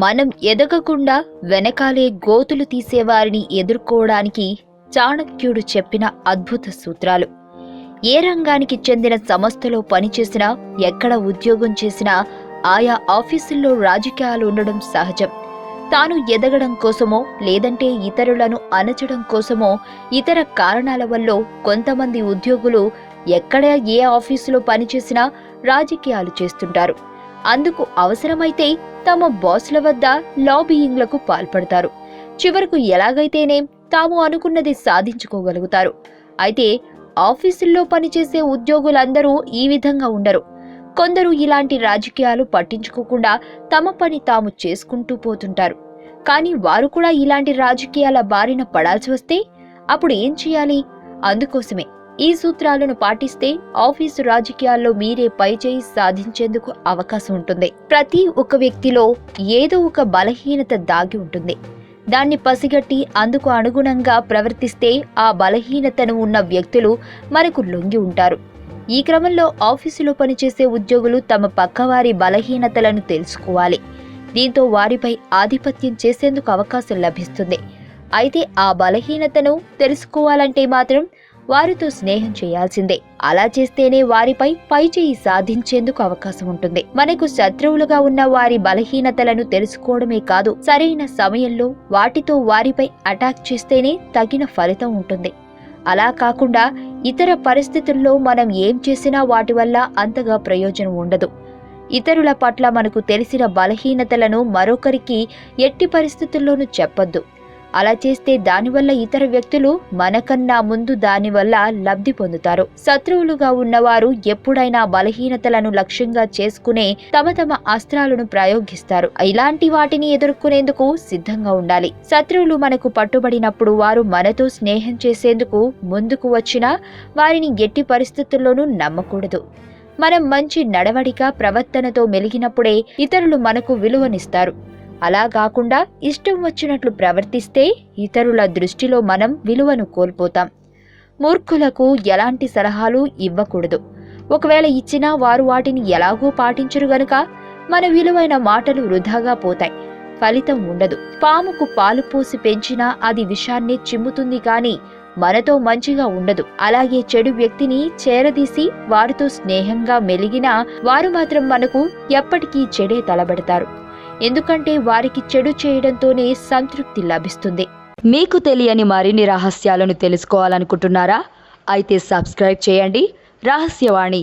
మనం ఎదగకుండా వెనకాలే గోతులు తీసేవారిని ఎదుర్కోవడానికి చాణక్యుడు చెప్పిన అద్భుత సూత్రాలు. ఏ రంగానికి చెందిన సంస్థలో పనిచేసినా ఎక్కడ ఉద్యోగం చేసినా ఆయా ఆఫీసుల్లో రాజకీయాలు ఉండడం సహజం. తాను ఎదగడం కోసమో లేదంటే ఇతరులను అణచడం కోసమో ఇతర కారణాల వల్ల కొంతమంది ఉద్యోగులు ఎక్కడ ఏ ఆఫీసులో పనిచేసినా రాజకీయాలు చేస్తుంటారు. అందుకు అవసరమైతే తమ బాసుల వద్ద లాబీయింగ్లకు పాల్పడతారు. చివరకు ఎలాగైతేనే తాము అనుకున్నది సాధించుకోగలుగుతారు. అయితే ఆఫీసుల్లో పనిచేసే ఉద్యోగులందరూ ఈ విధంగా ఉండరు. కొందరు ఇలాంటి రాజకీయాలు పట్టించుకోకుండా తమ పని తాము చేసుకుంటూ పోతుంటారు. కానీ వారు కూడా ఇలాంటి రాజకీయాల బారిన పడాల్సి వస్తే అప్పుడు ఏం చేయాలి? అందుకోసమే. ఈ సూత్రాలను పాటిస్తే ఆఫీసు రాజకీయాల్లో మీరే పైచేయి సాధించేందుకు అవకాశం ఉంటుంది. ప్రతి ఒక్క వ్యక్తిలో ఏదో ఒక బలహీనత దాగి ఉంటుంది. దాన్ని పసిగట్టి అందుకు అనుగుణంగా ప్రవర్తిస్తే ఆ బలహీనతను ఉన్న వ్యక్తులు మనకు లొంగి ఉంటారు. ఈ క్రమంలో ఆఫీసులో పనిచేసే ఉద్యోగులు తమ పక్కవారి బలహీనతలను తెలుసుకోవాలి. దీంతో వారిపై ఆధిపత్యం చేసేందుకు అవకాశం లభిస్తుంది. అయితే ఆ బలహీనతను తెలుసుకోవాలంటే మాత్రం వారితో స్నేహం చేయాల్సిందే. అలా చేస్తేనే వారిపై పైచేయి సాధించేందుకు అవకాశం ఉంటుంది. మనకు శత్రువులుగా ఉన్న వారి బలహీనతలను తెలుసుకోవడమే కాదు సరైన సమయంలో వాటితో వారిపై అటాక్ చేస్తేనే తగిన ఫలితం ఉంటుంది. అలా కాకుండా ఇతర పరిస్థితుల్లో మనం ఏం చేసినా వాటి వల్ల అంతగా ప్రయోజనం ఉండదు. ఇతరుల పట్ల మనకు తెలిసిన బలహీనతలను మరొకరికి ఎట్టి పరిస్థితుల్లోనూ చెప్పొద్దు. అలా చేస్తే దానివల్ల ఇతర వ్యక్తులు మనకన్నా ముందు దానివల్ల లబ్ధి పొందుతారు. శత్రువులుగా ఉన్నవారు ఎప్పుడైనా బలహీనతలను లక్ష్యంగా చేసుకునే తమ తమ అస్త్రాలను ప్రయోగిస్తారు. ఇలాంటి వాటిని ఎదుర్కొనేందుకు సిద్ధంగా ఉండాలి. శత్రువులు మనకు పట్టుబడినప్పుడు వారు మనతో స్నేహం చేసేందుకు ముందుకు వచ్చినా వారిని ఎట్టి పరిస్థితుల్లోనూ నమ్మకూడదు. మనం మంచి నడవడిక ప్రవర్తనతో మెలిగినప్పుడే ఇతరులు మనకు విలువనిస్తారు. అలా కాకుండా ఇష్టం వచ్చినట్లు ప్రవర్తిస్తే ఇతరుల దృష్టిలో మనం విలువను కోల్పోతాం. మూర్ఖులకు ఎలాంటి సలహాలు ఇవ్వకూడదు. ఒకవేళ ఇచ్చినా వారు వాటిని ఎలాగో పాటించరు గనుక మన విలువైన మాటలు వృధాగా పోతాయి. ఫలితం ఉండదు. పాముకు పాలు పోసి పెంచినా అది విషాన్ని చిమ్ముతుంది కానీ మనతో మంచిగా ఉండదు. అలాగే చెడు వ్యక్తిని చేరదీసి వారితో స్నేహంగా మెలిగినా వారు మాత్రం మనకు ఎప్పటికీ చెడే తలబెడతారు. ఎందుకంటే వారికి చెడు చేయడంతోనే సంతృప్తి లభిస్తుంది. మీకు తెలియని మరిన్ని రహస్యాలను తెలుసుకోవాలనుకుంటున్నారా? అయితే సబ్స్క్రైబ్ చేయండి. రహస్యవాణి.